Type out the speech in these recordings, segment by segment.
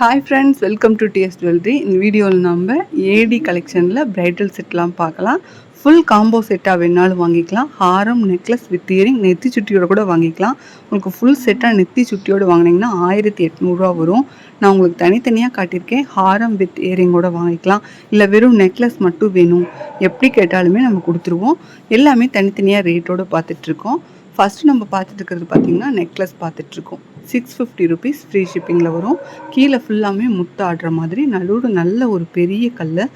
Hi friends welcome to TS jewellery இந்த வீடியோவில் நம்ம ஏடி கலெக்ஷனில் பிரைடல் செட்லாம் பார்க்கலாம். ஃபுல் காம்போ செட்டாக வேணாலும் வாங்கிக்கலாம். ஹாரம் நெக்லஸ் வித் இயரிங் நெத்தி சுட்டியோட கூட வாங்கிக்கலாம். உங்களுக்கு ஃபுல் செட்டாக நெத்தி சுட்டியோடு வாங்கினீங்கன்னா ஆயிரத்தி எட்நூறுரூவா வரும். நான் உங்களுக்கு தனித்தனியாக காட்டியிருக்கேன். ஹாரம் வித் இயரிங்கோட வாங்கிக்கலாம். இல்லை வெறும் நெக்லஸ் மட்டும் வேணும். எப்படி கேட்டாலுமே நம்ம கொடுத்துருவோம். எல்லாமே தனித்தனியாக ரேட்டோடு பார்த்துட்ருக்கோம் ஃபஸ்ட்டு நம்ம பார்த்துட்டு இருக்கிறது பார்த்திங்கன்னா நெக்லஸ் பார்த்துட்ருக்கோம் சிக்ஸ் ஃபிஃப்டி ருபீஸ் ஃப்ரீ ஷிப்பிங்கில் வரும். கீழே ஃபுல்லாமே முத்து ஆடுற மாதிரி நடுவில் நல்ல ஒரு பெரிய கல்லை.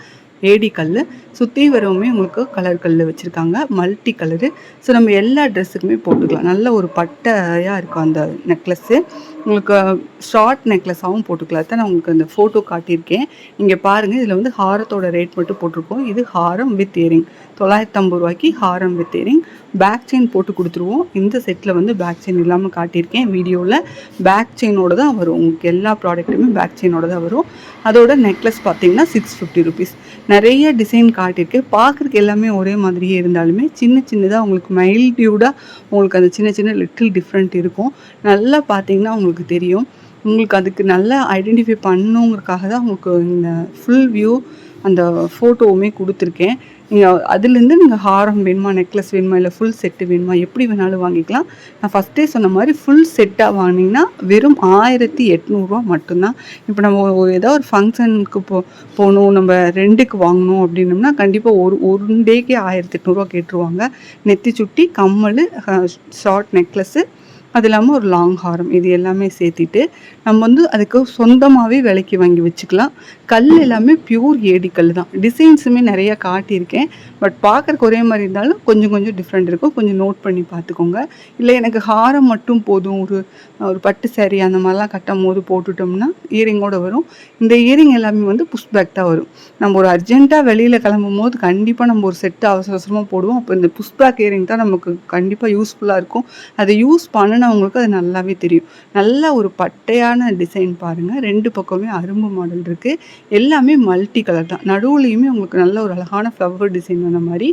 ஏடி கல் சுற்றி வரவுமே உங்களுக்கு கலர் கல் வச்சுருக்காங்க. மல்டி கலரு ஸோ நம்ம எல்லா ட்ரெஸ்ஸுக்குமே போட்டுக்கலாம். நல்ல ஒரு பட்டையாக இருக்கும் அந்த நெக்லஸ்ஸு உங்களுக்கு ஷார்ட் நெக்லஸாகவும் போட்டுக்கலாம். தான் நான் உங்களுக்கு அந்த ஃபோட்டோ காட்டியிருக்கேன். இங்கே பாருங்கள் இதில் வந்து ஹாரத்தோட ரேட் மட்டும் போட்டிருக்கோம். இது ஹாரம் வித் இயரிங் தொள்ளாயிரத்தம்பது ரூபாய்க்கு ஹாரம் வித் இயரிங் பேக் செயின் போட்டு கொடுத்துருவோம். இந்த செட்டில் வந்து பேக் செயின் இல்லாமல் காட்டியிருக்கேன். வீடியோவில் பேக் செயினோட தான் வரும். உங்களுக்கு எல்லா ப்ராடக்ட்டுமே பேக் செயினோட தான் வரும். அதோட நெக்லஸ் பார்த்தீங்கன்னா சிக்ஸ் ஃபிஃப்டி ருபீஸ் நிறைய டிசைன் காட்டியிருக்கு பார்க்குறக்கு எல்லாமே ஒரே மாதிரியே இருந்தாலுமே சின்ன சின்னதாக உங்களுக்கு மைல்டியூடாக உங்களுக்கு அந்த சின்ன சின்ன லிட்டில் டிஃப்ரெண்ட் இருக்கும். நல்லா பார்த்தீங்கன்னா உங்களுக்கு தெரியும். உங்களுக்கு அதுக்கு நல்லா ஐடென்டிஃபை பண்ணுங்கிறதுக்காக தான் உங்களுக்கு இந்த ஃபுல் வியூ அந்த ஃபோட்டோவுமே கொடுத்துருக்கேன். நீங்கள் அதுலேருந்து நீங்கள் ஹாரம் வேணுமா நெக்லஸ் வேணுமா இல்லை ஃபுல் செட்டு வேணுமா எப்படி வேணாலும் வாங்கிக்கலாம். நான் ஃபஸ்ட்டே சொன்ன மாதிரி ஃபுல் செட்டாக வாங்கினீங்கன்னா வெறும் ஆயிரத்தி எட்நூறுரூவா மட்டும்தான். இப்போ நம்ம ஏதோ ஒரு ஃபங்க்ஷனுக்கு போ போகணும் நம்ம ரெண்டுக்கு வாங்கணும் அப்படின்னோம்னா கண்டிப்பாக ஒரு ஒரு டேக்கே ஆயிரத்தி எட்நூறுரூவா கேட்டுருவாங்க. நெத்தி சுட்டி கம்மல் ஷார்ட் நெக்லஸ்ஸு அது இல்லாமல் ஒரு லாங் ஹாரம் இது எல்லாமே சேர்த்திட்டு நம்ம வந்து அதுக்கு சொந்தமாகவே விலைக்கு வாங்கி வச்சுக்கலாம். கல் எல்லாமே பியூர் ஏடி கல் தான். டிசைன்ஸுமே நிறையா காட்டியிருக்கேன். பட் பார்க்குறக்கு ஒரே மாதிரி இருந்தாலும் கொஞ்சம் கொஞ்சம் டிஃப்ரெண்ட் இருக்கும். கொஞ்சம் நோட் பண்ணி பார்த்துக்கோங்க. இல்லை எனக்கு ஹாரம் மட்டும் போதும். ஒரு ஒரு பட்டு சேரீ அந்த மாதிரிலாம் கட்டும் போது போட்டுட்டோம்னா இயரிங்கோடு வரும். இந்த இயரிங் எல்லாமே வந்து புஷ் பேக் தான் வரும். நம்ம ஒரு அர்ஜென்ட்டாக வெளியில் கிளம்பும் போது கண்டிப்பாக நம்ம ஒரு செட்டு அவசர அவசரமாக போடுவோம். அப்போ இந்த புஷ் பேக் இயரிங் தான் நமக்கு கண்டிப்பாக யூஸ்ஃபுல்லாக இருக்கும். அதை யூஸ் பண்ண பண்ணினவங்களுக்கு அது நல்லாவே தெரியும். நல்ல ஒரு பட்டையான டிசைன் பாருங்கள் ரெண்டு பக்கமே அரும்பு மாடல் இருக்குது எல்லாமே மல்டி கலர் தான். நடுவுலையுமே உங்களுக்கு நல்ல ஒரு அழகான ஃப்ளவர் டிசைன் வந்த மாதிரி.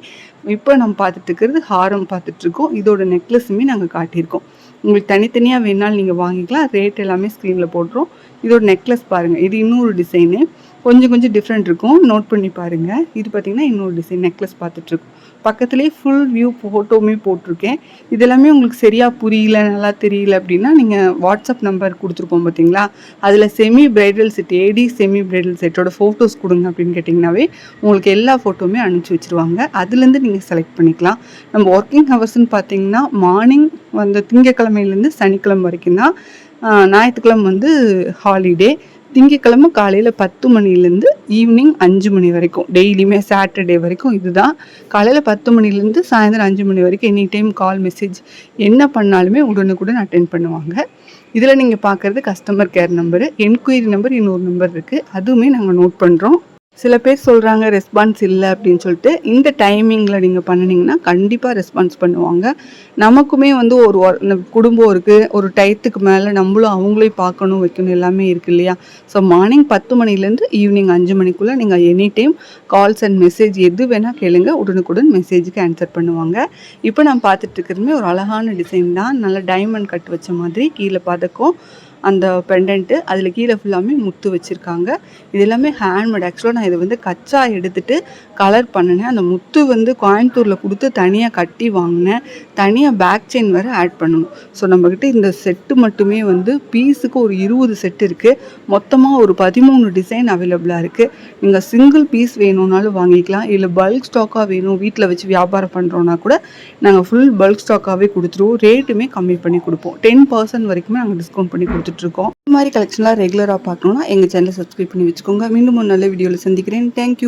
இப்போ நம்ம பார்த்துட்டு இருக்கிறது ஹாரம் பார்த்துட்ருக்கோம் இதோட நெக்லஸுமே நாங்கள் காட்டியிருக்கோம். உங்களுக்கு தனித்தனியாக வேணாலும் நீங்கள் வாங்கிக்கலாம். ரேட் எல்லாமே ஸ்க்ரீனில் போடுறோம் இதோட நெக்லஸ் பாருங்கள் இது இன்னொரு டிசைனு கொஞ்சம் கொஞ்சம் டிஃப்ரெண்ட் இருக்கும். நோட் பண்ணி பாருங்கள் இது பார்த்திங்கன்னா இன்னொரு டிசைன் நெக்லஸ் பார்த்துட்ருக்கோம். பக்கத்துலேயே ஃபுல் வியூ ஃபோட்டோவுமே போட்டிருக்கேன். இதெல்லாமே உங்களுக்கு சரியாக புரியல நல்லா தெரியல அப்படின்னா நீங்கள் வாட்ஸ்அப் நம்பர் கொடுத்துருப்போம் பார்த்தீங்களா அதில் semi bridal set AD semi bridal செட்டோட ஃபோட்டோஸ் கொடுங்க அப்படின்னு கேட்டிங்கனாவே உங்களுக்கு எல்லா ஃபோட்டோவுமே அனுப்பிச்சி வச்சுருவாங்க. அதுலேருந்து நீங்கள் செலக்ட் பண்ணிக்கலாம். நம்ம ஒர்க்கிங் ஹவர்ஸ்ன்னு பார்த்தீங்கன்னா மார்னிங் வந்து திங்கக்கிழமையிலேருந்து சனிக்கிழமை வரைக்கும் தான் ஞாயிற்றுக்கிழமை வந்து ஹாலிடே திங்கக்கிழமை காலையில் பத்து மணிலேருந்து ஈவினிங் அஞ்சு மணி வரைக்கும். டெய்லியுமே சாட்டர்டே வரைக்கும் இதுதான். காலையில் பத்து மணிலேருந்து சாயந்தரம் அஞ்சு மணி வரைக்கும் எனி டைம் கால் மெசேஜ் என்ன பண்ணாலுமே உடனுக்குடன் அட்டென்ட் பண்ணுவாங்க. இதில் நீங்கள் பார்க்குறது customer care number enquiry number இன்னொரு நம்பர் இருக்குது அதுவுமே நாங்கள் நோட் பண்ணுறோம் சில பேர் சொல்கிறாங்க ரெஸ்பான்ஸ் இல்லை அப்படின்னு சொல்லிட்டு இந்த டைமிங்கில் நீங்கள் பண்ணினீங்கன்னா கண்டிப்பாக ரெஸ்பான்ஸ் பண்ணுவாங்க. நமக்குமே வந்து ஒரு குடும்பம் இருக்குது ஒரு டயத்துக்கு மேலே நம்மளும் அவங்களையும் பார்க்கணும் வைக்கணும் எல்லாமே இருக்குது இல்லையா? ஸோ மார்னிங் பத்து மணிலேருந்து ஈவினிங் அஞ்சு மணிக்குள்ளே நீங்கள் any time calls and message எது வேணால் கேளுங்க. உடனுக்குடன் மெசேஜுக்கு ஆன்சர் பண்ணுவாங்க. இப்போ நான் பார்த்துட்டு இருக்கிறதுமே ஒரு அழகான டிசைன் தான். நல்ல டைமண்ட் கட் வச்ச மாதிரி கீழே பதக்கம். அந்த பெண்டன்ட்டு அதில் கீழே ஃபுல்லாமே முத்து வச்சுருக்காங்க. இது எல்லாமே ஹேண்ட்மேட் ஆக்சுவலாக நான் இதை வந்து கச்சா எடுத்துகிட்டு கலர் பண்ணினேன். அந்த முத்து வந்து கோயம்புத்தூரில் கொடுத்து தனியாக கட்டி வாங்கினேன். தனியாக பேக் செயின் வேறு ஆட் பண்ணணும். ஸோ நம்மக்கிட்ட இந்த செட்டு மட்டுமே வந்து பீஸுக்கு ஒரு இருபது செட்டு இருக்குது மொத்தமாக ஒரு பதிமூணு டிசைன் அவைலபிளாக இருக்குது நீங்கள் சிங்கிள் பீஸ் வேணும்னாலும் வாங்கிக்கலாம். இல்லை பல்க் ஸ்டாக்காக வேணும் வீட்டில் வச்சு வியாபாரம் பண்ணுறோன்னா கூட நாங்கள் ஃபுல் பல்க் ஸ்டாக்காகவே கொடுத்துருவோம். ரேட்டுமே கம்மி பண்ணி கொடுப்போம். டென் பர்சன்ட் வரைக்குமே நாங்கள் டிஸ்கவுண்ட் பண்ணி கொடுத்துருவோம். இருக்கோம் இந்த மாதிரி கலெக்ஷன்லாம் ரெகுலராக பார்க்கணுன்னா எங்கள் சேனலை சப்ஸ்கிரைப் பண்ணி வச்சுக்கோங்க. மீண்டும் ஒரு நல்ல வீடியோவில் சந்திக்கிறேன். தேங்க்யூ